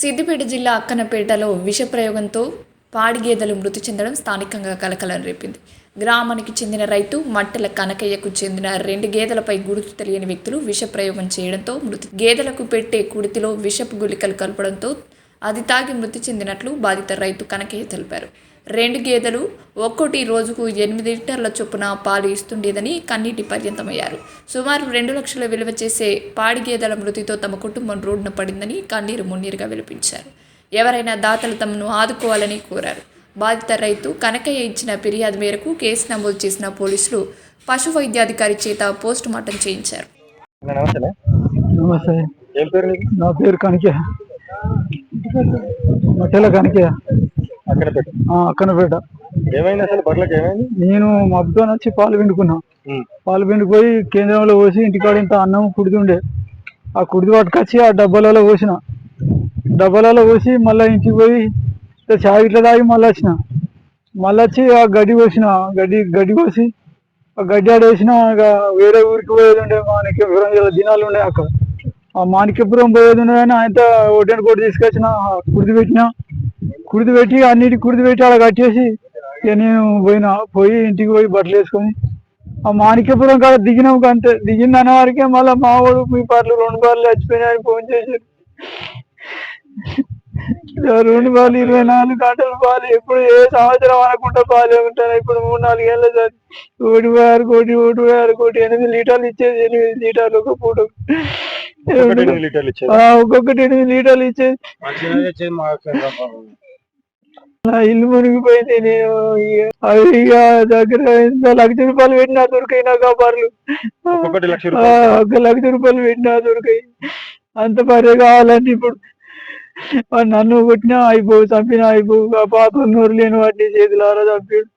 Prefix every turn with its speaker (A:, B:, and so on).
A: సిద్దిపేట జిల్లా అక్కనపేటలో విష ప్రయోగంతో పాడి గేదెలు మృతి చెందడం స్థానికంగా కలకలం రేపింది. గ్రామానికి చెందిన రైతు మట్టెల కనకయ్యకు చెందిన రెండు గేదెలపై గుర్తు తెలియని వ్యక్తులు విష ప్రయోగం చేయడంతో మృతి గేదెలకు పెట్టే కుడితిలో విషపు గుళికలు కలపడంతో అది తాగి మృతి చెందినట్లు బాధిత రైతు కనకయ్య తెలిపారు. రెండు గేదెలు ఒక్కోటి రోజుకు ఎనిమిది లీటర్ల చొప్పున పాలు ఇస్తుండేదని కన్నీటి పర్యంతమయ్యారు. సుమారు రెండు లక్షల విలువ చేసే పాడి గేదెల మృతితో తమ కుటుంబం రోడ్డున పడిందని కన్నీరు మున్నీరుగా విలపించారు. ఎవరైనా దాతలు తమను ఆదుకోవాలని కోరారు. బాధిత రైతు కనకయ్య ఇచ్చిన ఫిర్యాదు మేరకు కేసు నమోదు చేసిన పోలీసులు పశు వైద్యాధికారి చేత పోస్టు మార్టం చేయించారు.
B: నా పేరు కనికే మట్టెల కనికే
C: అక్కడ పెట్టు
B: అక్కనపేట
C: ఏమైంది అసలు? బట్టలకు ఏమైంది?
B: నేను మబ్బుతో వచ్చి పాలు పిండుకున్నా. పాలు పిండుకుపోయి కేంద్రంలో పోసి ఇంటికాడ ఇంత అన్నం కుడిది ఆ కుడిది పట్టుకొచ్చి ఆ డబ్బాలలో పోసిన. డబ్బాలలో పోసి మళ్ళీ ఇంటికి పోయి చాయ్ ఇట్లా తాగి మళ్ళీ వచ్చిన. మళ్ళీ వచ్చి ఆ గడ్డి పోసిన. గడ్డి గడ్డి పోసి ఆ గడ్డి ఆడేసిన ఇక వేరే ఊరికి పోయేది ఉండే మాణిక్యపురం ఇలా దినాలు ఉండే అక్కడ. ఆ మాణిక్యపురం పోయేది ఉండే కానీ ఆయన ఒడ్డని కొట్టి తీసుకొచ్చిన కుడిది పెట్టిన. కుడిది పెట్టి అన్నిటి కుడిది పెట్టి అలా కట్టేసి ఇక నేను పోయినా పోయి ఇంటికి పోయి బట్టలు వేసుకొని. ఆ మాణిక్యపురం కాడ దిగినాం అంతే దిగింది అన్న వరకే మళ్ళీ మా వాడు మీ పాటలు రెండు బార్లు చచ్చిపోయినాయని ఫోన్ చేశారు ఇక రెండు బార్లు ఇరవై నాలుగు గంటలు పాలు ఎప్పుడు ఏ సంవత్సరం అనకుండా పాలు ఉంటాను ఇప్పుడు మూడు నాలుగు ఏళ్ళ సార్ ఒకటి ఆరు కోటి ఒకటి ఆరు కోటి ఎనిమిది లీటర్లు ఇచ్చేది ఎనిమిది లీటర్లు ఒక పూట. ఒక్కొక్కటి ఎనిమిది లీటర్లు ఇచ్చేది. నా ఇల్లు మునిగిపోయింది నేను. ఇక- అవి ఇక దగ్గర ఎంత లక్ష రూపాయలు పెట్టినా దొరికాయి ఆ,
C: రూపాయలు
B: ఒక లక్ష రూపాయలు పెట్టినా దొరికాయి. అంత బర్రె కావాలంటే ఇప్పుడు. నన్ను కొట్టినా అయిపో చంపినా అయిపో ఆ పాప నోరు లేని వాటిని చేతులారా చంపాడు